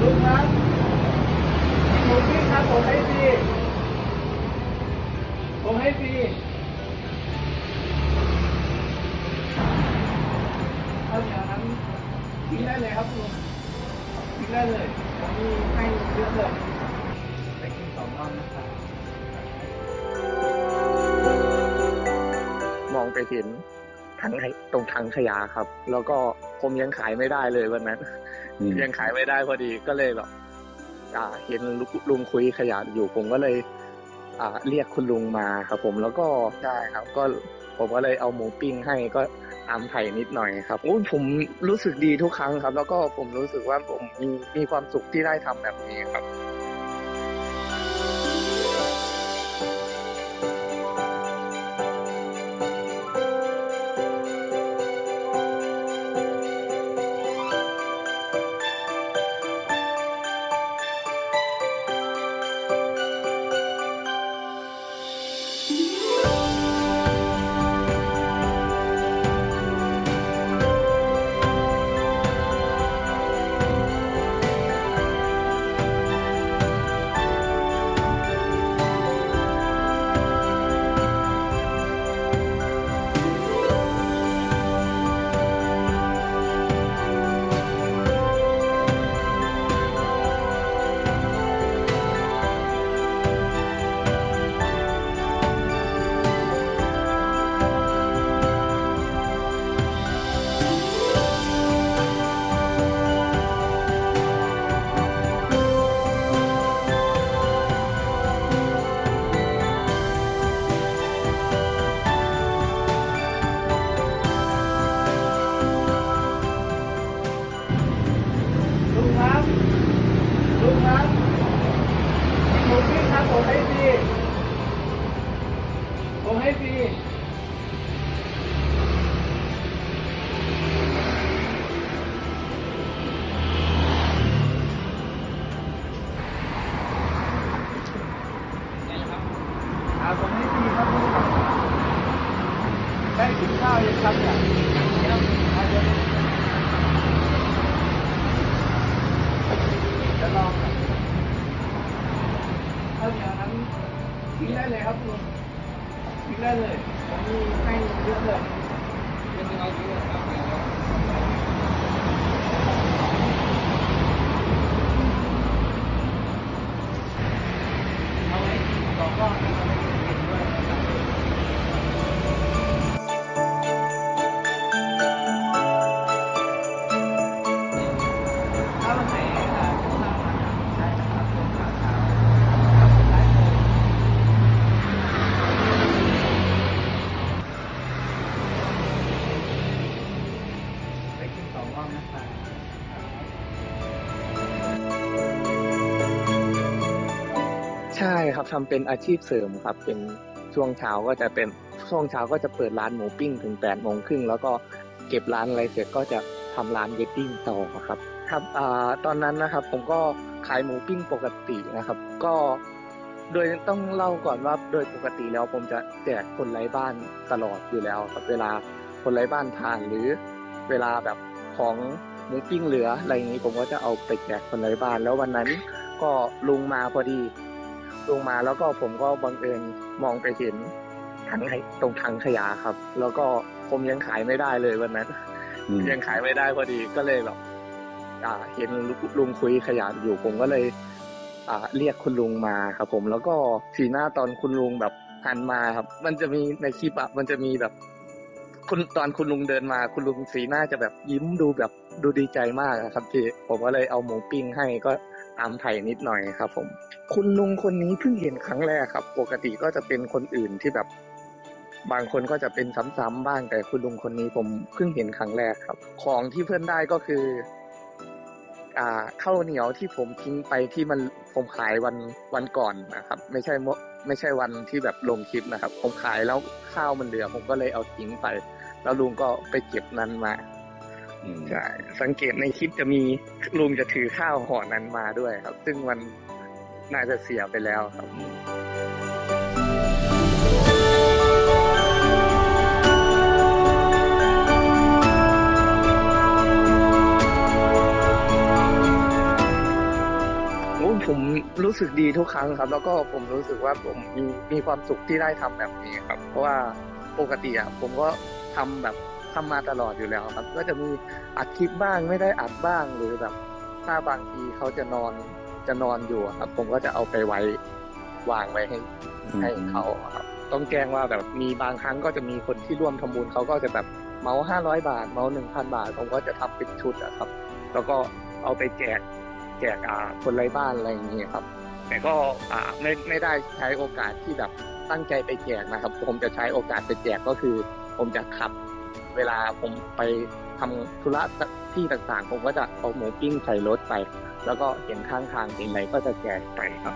ลุงครับหมูปิ้งครับผมให้ฟรีผมให้ฟรีข้าวเหนียวนั้นทิ้งได้เลยครับลุงทิ้งได้เลยผมมีให้เยอะเลยไปกินสองรอบนะครับมองไปเห็นถังขย ตรงถังขยะครับ แล้วก็ผมยังขายไม่ได้เลยวันนั้นอืมยังขายไม่ได้พอดีก็เลยแบบอ่าเห็นลุลุงคุยขยะอยู่ผมก็เลยอ่าเรียกคุณลุงมาครับ ผมแล้วก็ได้ครับ ก็ผมก็เลยเอาหมูปิ้งให้ก็ตามไถ่นิดหน่อยครับโอ้ยผมรู้สึกดีทุกครั้งครับ แล้วก็ผมรู้สึกว่าผมมีมีความสุขที่ได้ทำแบบนี้ครับ ผมให้ฟรีผมให้ฟรีอ่าผมให้ฟรีครับลุงได้กินข้าวยังครับเนี่ยเดี๋ยวจะลองก่อน ทิ้งได้เลยครับลุงทิ้งได้เลยผมมีให้เยอะเลยเอาไว้สองก้อนเอาไว้กิ องรอบนะครับใช่ครับทำเป็นอาชีพเสริมครับ เป็นช่วงเช้าก็จะเป็นช่วงเช้าก็จะเปิดร้านหมูปิ้งถึงแปดโมงครึ่งแล้วก็เก็บร้านอะไรเสร็จก็จะทำร้านเวดดิ้งต่อครับ ครับอตอนนั้นนะครับ ผมก็ขายหมูปิ้งปกตินะครับ ก็โดยต้องเล่าก่อนว่าโดยปกติแล้วผมจะแจกคนไร้บ้านตลอดอยู่แล้วครับเวลาคนไร้บ้านทานหรือเวลาแบบ ของหมูปิ้งเหลืออะไรอย่างนี้ผมก็จะเอาไปแจกคนไร้บ้าน แล้ววันนั้นก็ลุงมาพอดีลงมาแล้วก็ผมก็บังเอิญมองไปเห็นถังขยตรงถังขยะครับ แล้วก็ผมยังขายไม่ได้เลยวันนั้นอืมยังขายไม่ได้พอดีก็เลยแบบอ่า เห็นลุงคุยขยะอยู่ผมก็เลย อ่า เรียกคุณลุงมาครับผมแล้วก็สีหน้าตอนคุณลุงแบบหันมาครับ มันจะมีในคลิปอะมันจะมีแบบ คุณตอนคุณลุงเดินมา คุณลุงสีหน้าจะแบบยิ้มดูแบบดูดีใจมากอะครับพี่ผมก็เลยเอาหมูปิ้งให้ก็ตามไถ่นิดหน่อยครับ ผม คุณลุงคนนี้เพิ่งเห็นครั้งแรกครับ ปกติก็จะเป็นคนอื่นที่แบบ บางคนก็จะเป็นซ้ำๆบ้างแต่คุณลุงคนนี้ผมเพิ่งเห็นครั้งแรกครับ ของที่เพื่อนได้ก็คือ อ่าข้าวเหนียวที่ผมทิ้งไปที่มันผมขายวันวันก่อนนะครับ ไม่ใช่เมื่อไม่ใช่วันที่แบบลงคลิปนะครับ ผมขายแล้วข้าวมันเหลือ ผมก็เลยเอาทิ้งไป แล้วลุงก็ไปเก็บนั้นมาใช่สังเกตในคลิปจะมีลุงจะถือข้าวห่อนั้นมาด้วยครับ ซึ่งมันน่าจะเสียไปแล้วครับผมรู้สึกดีทุกครั้งครับ แล้วก็ผมรู้สึกว่าผมมีมีความสุขที่ได้ทำแบบนี้ครับ เพราะว่าปกติอะผมก็ ทำแบบทำมาตลอดอยู่แล้วครับก็จะมีอัดคลิปบ้างไม่ได้อัดบ้างหรือแบบ ถ้าบางทีเขาจะนอนจะนอนอยู่อะครับ ผมก็จะเอาไปไว้วางไว้ให้ให้เขาอะครับต้องแจ้งว่าแบบมีบางครั้งก็จะมีคนที่ร่วมทำบุญเขาก็จะแบบเมาห้าร้อยบาท เมาหนึ่งพันบาท ผมก็จะทำเป็นชุดอะครับ แล้วก็เอาไปแจกแจกอ่าคนไร้บ้านอะไรอย่างเงี้ยครับ แต่ก็อ่าไม่ไม่ได้ใช้โอกาสที่แบบตั้งใจไปแจกนะครับ ผมจะใช้โอกาสไปแจกก็คือ ผมจะขับ เวลาผมไปทำธุระที่ต่างๆ ผมก็จะเอาหมูปิ้งใส่รถไป แล้วก็เห็นข้างทางเห็นอะไรก็จะแจกไปครับ